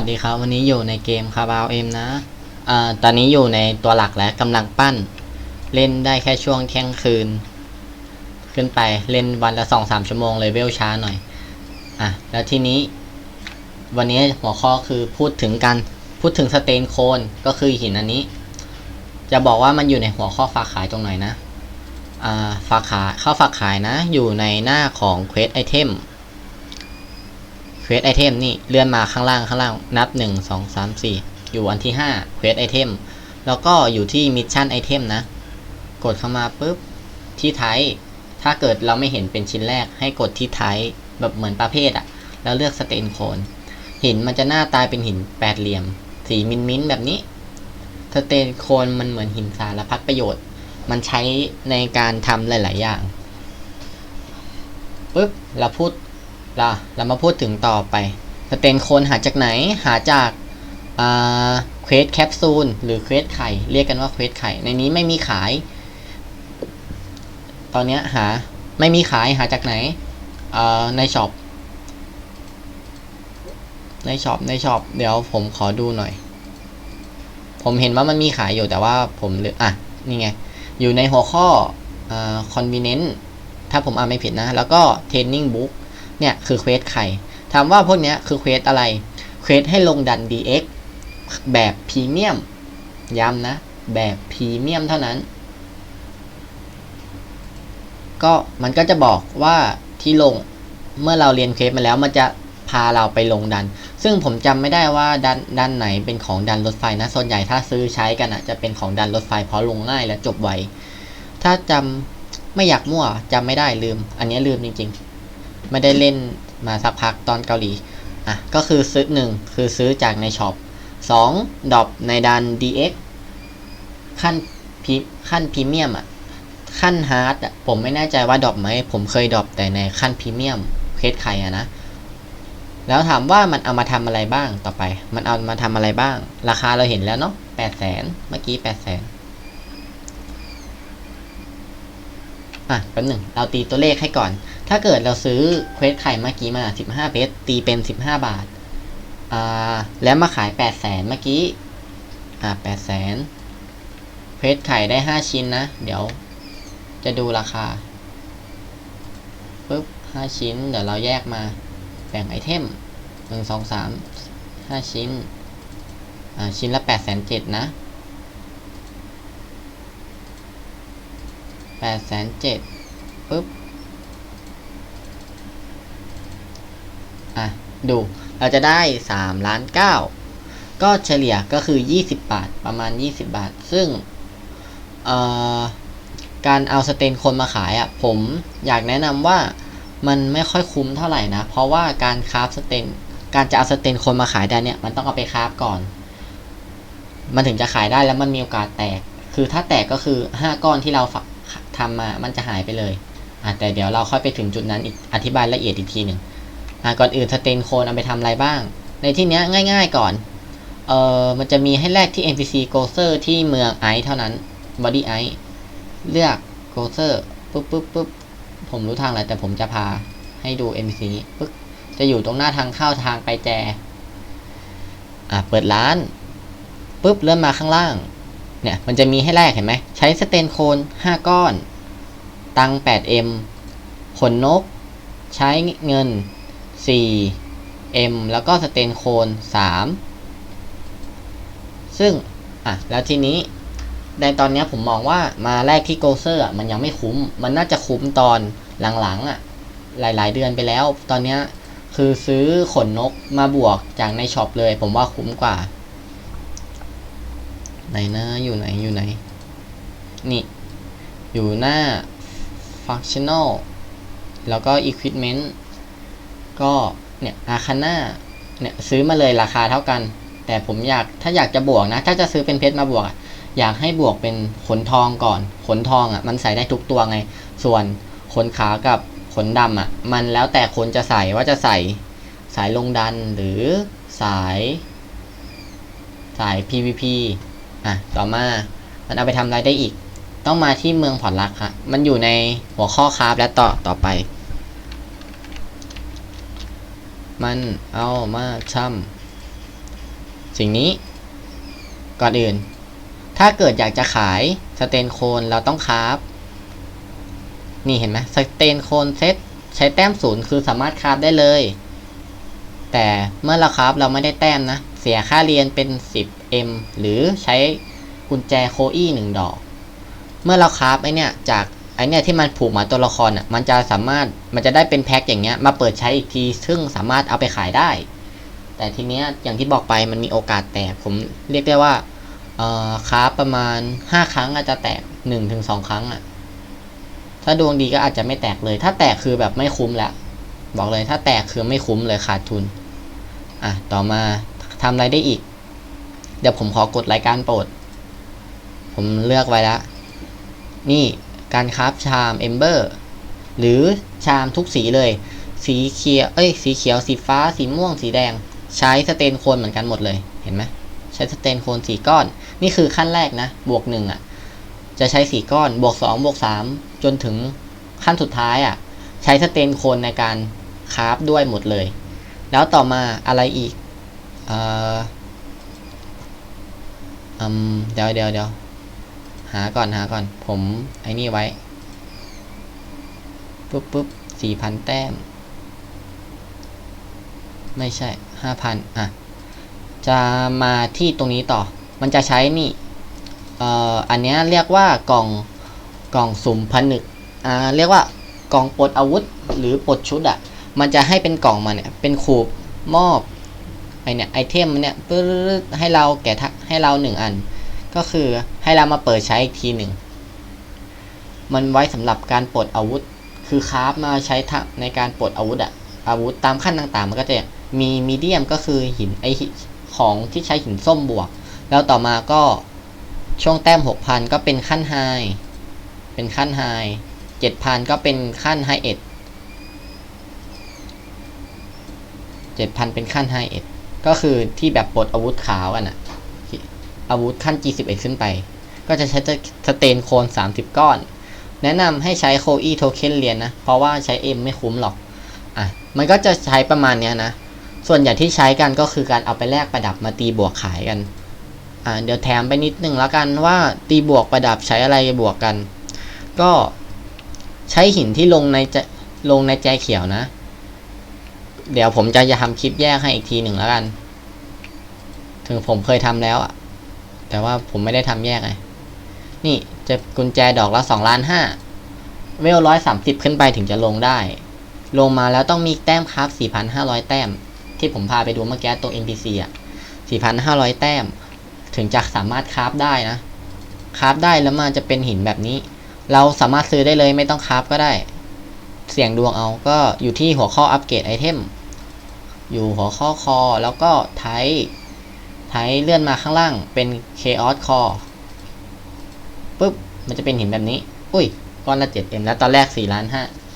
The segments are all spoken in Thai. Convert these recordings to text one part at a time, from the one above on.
สวัสดีครับ วันนี้อยู่ในเกมคาบาวเอ็มนะอ่าตอนนี้อยู่ในตัวหลักแล้วกำลังปั้น เล่นได้แค่ช่วงเที่ยงคืน ขึ้นไปเล่นวันละสองสามชั่วโมงเลยเวลช้าหน่อย อะ แล้วทีนี้ วันนี้หัวข้อคือพูดถึงการพูดถึงสเตนโคนก็คือหินอันนี้ จะบอกว่ามันอยู่ในหัวข้อฝากขายตรงไหนนะ อ่าฝากขายเข้าฝากขายนะ อยู่ในหน้าของ Quest Item ควสไอเทมนี่เลื่อนมาข้างล่างข้างล่างนับหนึ่งสองสามสี่อยู่อันที่ห้าเควสไอเทมแล้วก็อยู่ที่มิชชั่นไอเทมนะ กดเข้ามาปุ๊บที่ไทยถ้าเกิดเราไม่เห็นเป็นชิ้นแรกให้กดที่ไทยแบบเหมือนประเภทอะแล้วเลือกสเตนโคนหินมันจะหน้าตายเป็นหินแปดเหลี่ยม สีมินมินแบบนี้สเตนโคนมันเหมือนหินสารพัดประโยชน์ มันใช้ในการทำหลาย ๆ อย่างปุ๊บเราพูด เราเรามาพูดถึงต่อไป สเตนโคนหาจากไหน หาจากเควสแคปซูลหรือเควสไข่ เรียกกันว่าเควสไข่ ในนี้ไม่มีขาย ตอนนี้หาไม่มีขายหาจากไหนในช็อป ในช็อป ในช็อป เดี๋ยวผมขอดูหน่อย ผมเห็นว่ามันมีขายอยู่แต่ว่าผมเลือกอะ นี่ไง อยู่ในหัวข้ออ convenient ถ้าผมอ่านไม่ผิดนะ แล้วก็ training book เนี่ยคือเควสไข่ถามว่าพวกเนี้ยคือเควสอะไร เควสให้ลงดัน DX แบบพรีเมียม ย้ำนะ แบบพรีเมียมเท่านั้น ก็มันก็จะบอกว่าที่ลงเมื่อเราเรียนเควสมาแล้วมันจะพาเราไปลงดัน ซึ่งผมจำไม่ได้ว่าดันดันไหนเป็นของดันรถไฟนะ ส่วนใหญ่ถ้าซื้อใช้กันอะจะเป็นของดันรถไฟเพราะลงง่ายและจบไว ถ้าจำไม่อยากมั่วจำไม่ได้ลืม อันนี้ลืมจริง ๆ ไม่ได้เล่นมาสักพักตอนเกาหลี อะ ก็คือซื้อหนึ่งคือซื้อจากในช็อปสองดอปในดัน DX ขั้นพีขั้นพรีเมียมอะ ขั้นฮาร์ดอะ ผมไม่แน่ใจว่าดอปไหม ผมเคยดอปแต่ในขั้นพรีเมียมเคสไข่อะนะ แล้วถามว่ามันเอามาทำอะไรบ้างต่อไป มันเอามาทำอะไรบ้าง ราคาเราเห็นแล้วเนาะแปดแสนเมื่อกี้แปดแสนอะแป๊บหนึ่งเราตีตัวเลขให้ก่อน ถ้าเกิดเราซื้อเควสไข่เมื่อกี้มาสิบห้าเพชรตีเป็นสิบาท อ่า แล้วมาขายแปดแสนเมื่อกี้ อ่าแปดแสนเพชรไข่ได้ห้าชิ้นนะ เดี๋ยว จะดูราคาปุ๊บห้าชิ้น เดี๋ยวเราแยกมาแบ่งไอเทมหนึ่งสองสามห้าชิ้น อ่า ชิ้นละแปดแสนนะแปดแสนปุ๊บ อะดูเราจะได้สามล้านเก้าก็เฉลี่ยก็คือยี่สิบบาทประมาณยี่สิบบาท ซึ่งการเอาสเตนคนมาขายอะ่ะผมอยากแนะนำว่ามันไม่ค่อยคุ้มเท่าไหร่นะ เพราะว่าการคราฟสเตนการจะเอาสเตนคนมาขายได้เนี่ยมันต้องเอาไปคราฟก่อน มันถึงจะขายได้แล้วมันมีโอกาสแตก คือถ้าแตกก็คือห้าก้อนที่เราทำมามันจะหายไปเลยอะแต่เดี๋ยวเราค่อยไปถึงจุดนั้นอีกอธิบายละเอียดอีกทีหนึ่ง ก่อนอื่นสเตนโคนเอาไปทำอะไรบ้าง ในที่เนี้ยง่ายๆก่อน เอ่อมันจะมีให้แลกที่ NPC g o s e r ที่เมืองไอซ์เท่านั้น Body Ice เลือก g o s e r ปุ๊บปุ๊บปุ๊บผมรู้ทางแล้วแต่ผมจะพาให้ดู NPC นี้ปึ๊บจะอยู่ตรงหน้าทางเข้าทางไปแจ อะ เปิดร้านปุ๊บเริ่มมาข้างล่าง เนี่ย มันจะมีให้แลกเห็นไหม ใช้สเตนโคน5 ก้อน ตัง 8M ขนนก ใช้เงิน 4 M แล้วก็สเตนโคน3 ซึ่ง อะ แล้วทีนี้ ในตอนนี้ผมมองว่ามาแรกที่โกเซอร์อะมันยังไม่คุ้ม มันน่าจะคุ้มตอนหลังๆอะ หลายๆเดือนไปแล้ว ตอนนี้คือซื้อขนนกมาบวกจากในช็อปเลย ผมว่าคุ้มกว่า ไหนนะอยู่ไหนอยู่ไหน นี่ อยู่หน้า functional แล้วก็ equipment ก็เนี่ยอาคาน่าเนี่ยซื้อมาเลยราคาเท่ากัน แต่ผมอยากถ้าอยากจะบวกนะ ถ้าจะซื้อเป็นเพชรมาบวก อยากให้บวกเป็นขนทองก่อน ขนทองอะมันใส่ได้ทุกตัวไง ส่วนขนขากับขนดำอะมันแล้วแต่คนจะใส่ว่าจะใส่สายลงดันหรือสายสาย PVP อะต่อมา มันเอาไปทำอะไรได้อีก ต้องมาที่เมืองผ่อนรักค่ะ มันอยู่ในหัวข้อคราฟและต่อต่อไป มันเอามาทสิ่งนี้ ก่อนอื่น ถ้าเกิดอยากจะขายสเตนโคนเราต้องคราฟนี่เห็นไหมสเตนโคนเซตใช้แต้มศูนย์คือสามารถคราฟได้เลย แต่เมื่อเราคราฟเราไม่ได้แต้มนะ เสียค่าเรียนเป็น 10m หรือใช้กุญแจโคอี้หนึ่งดอก เมื่อเราคราฟไอเนี่ยจาก ไอเนี่ยที่มันผูกมาตัวละครอะมันจะสามารถมันจะได้เป็นแพ็คอย่างเงี้ยมาเปิดใช้อีกที ซึ่งสามารถเอาไปขายได้ แต่ทีเนี้ยอย่างที่บอกไปมันมีโอกาสแตกผมเรียกได้ว่าเอ่อคราประมาณ 5 ครั้งอาจจะแตก1-2ครั้งอะถ้าดวงดีก็อาจจะไม่แตกเลย ถ้าแตกคือแบบไม่คุ้มแล้วบอกเลยถ้าแตกคือไม่คุ้มเลยขาดทุนอะต่อมาทำอะไรได้อีก เดี๋ยวผมขอกดรายการโปรด ผมเลือกไว้แล้วนี่ การคราฟชามเอมเบอร์หรือชามทุกสีเลย สีเขียวเอ้ยสีเขียวสีฟ้าสีม่วงสีแดง ใช้สเตนโคนเหมือนกันหมดเลยเห็นไหมใช้สเตนโคนสีก้อน นี่คือขั้นแรกนะ บวกหนึ่งอะ จะใช้สีก้อนบวกสองบวกสามจนถึงขั้นสุดท้ายอะ ใช้สเตนโคนในการคราฟด้วยหมดเลย แล้วต่อมาอะไรอีกเอ่อเดี๋ยวเดี๋ยวเดี๋ยว หาก่อนหาก่อน ผมไอ้นี่ไว้ ปุ๊บปุ๊บสี่พันแต้ม ไม่ใช่ห้าพันอะ จะมาที่ตรงนี้ต่อ มันจะใช้นี่เอ่ออันเนี้ยเรียกว่ากล่องกล่องสุ่มผนึกอ่าเรียกว่ากล่องปลดอาวุธหรือปลดชุดอะ่ะ มันจะให้เป็นกล่องมาเนี่ยเป็นขูบมอบไอเนี่ยไอเทมเนี่ยปึ๊ดให้เราแกะทะให้เราหนึ่งอัน ก็คือให้เรามาเปิดใช้อีกทีหนึ่ง มันไว้สำหรับการปลดอาวุธ คือคราฟมาใช้ทะในการปลดอาวุธอะอาวุธตามขั้นต่างๆ มันก็จะมีมีเดียมก็คือหินไอของที่ใช้หินส้มบวก แล้วต่อมาก็ช่วงแต้มหกพันก็เป็นขั้นไฮเป็นขั้นไฮเจ็ดพันก็เป็นขั้นไฮเอ็ดเจ็ดพันเป็นขั้นไฮเอ็ดก็คือที่แบบปลดอาวุธขาวกันะ อาวุธขั้น G11 ขึ้นไป ก็จะใช้สเตนโคน 30 ก้อน แนะนำให้ใช้โคอีโทเค็นเรียนนะ เพราะว่าใช้ M ไม่คุ้มหรอก อะ มันก็จะใช้ประมาณเนี้ยนะ ส่วนใหญ่ที่ใช้กันก็คือการเอาไปแลกประดับมาตีบวกขายกัน อ่าเดี๋ยวแถมไปนิดนึงแล้วกันว่าตีบวกประดับใช้อะไรบวกกัน ก็ใช้หินที่ลงในใจลงในใจเขียวนะ เดี๋ยวผมจะจะทำคลิปแยกให้อีกทีหนึ่งแล้วกัน ถึงผมเคยทำแล้วอะ แต่ว่าผมไม่ได้ทำแยกไง นี่จะกุญแจดอกละสองล้านห้าเวลร้อยสามสิบขึ้นไปถึงจะลงได้ ลงมาแล้วต้องมีแต้มครับสี่พันห้าร้อยแต้ม ที่ผมพาไปดูเมื่อกี้ตัว NPC อะสี่พันห้าร้อยแต้ม ถึงจะสามารถคราฟได้นะ คราฟได้แล้วมันจะเป็นหินแบบนี้ เราสามารถซื้อได้เลยไม่ต้องคราฟก็ได้ เสี่ยงดวงเอาก็อยู่ที่หัวข้ออัปเกรดไอเทมอยู่หัวข้อคอแล้วก็ไท ไทเลื่อนมาข้างล่างเป็น Chaos Core ปุ๊บ มันจะเป็นหินแบบนี้ อุ้ย ก้อนละ 7M แล้วตอนแรก4ล้าน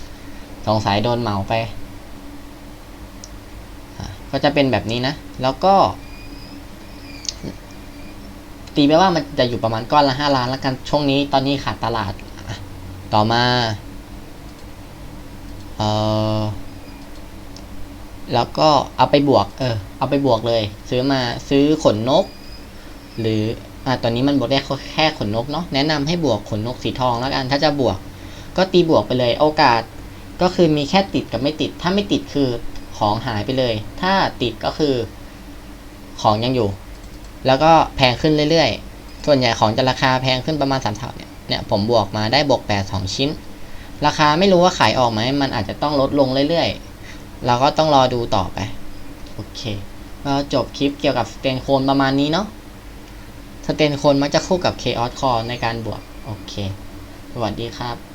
5สงสัยโดนเหมาไป ก็จะเป็นแบบนี้นะ แล้วก็ ตีไปว่ามันจะอยู่ประมาณก้อนละ 5 ล้านแล้วกัน ช่วงนี้ตอนนี้ขาดตลาด ต่อมา เออ แล้วก็เอาไปบวก เออ เอาไปบวกเลย ซื้อมาซื้อขนนก หรือ อ่าตอนนี้มันบวกได้แค่ขนนกเนาะ แนะนำให้บวกขนนกสีทองแล้วกัน ถ้าจะบวก ก็ตีบวกไปเลย โอกาส ก็คือมีแค่ติดกับไม่ติด ถ้าไม่ติดคือของหายไปเลย ถ้าติดก็คือ ของยังอยู่ แล้วก็แพงขึ้นเรื่อยๆ ส่วนใหญ่ของจะราคาแพงขึ้นประมาณสามเท่าเนี่ย เนี่ยผมบวกมาได้บวกแปดสองชิ้น ราคาไม่รู้ว่าขายออกไหม มันอาจจะต้องลดลงเรื่อยๆ เราก็ต้องรอดูต่อไป โอเคก็จบคลิปเกี่ยวกับสเตนโคนประมาณนี้เนาะสเตนโคนมักจะคู่กับเคออสคอร์ในการบวก โอเค สวัสดีครับ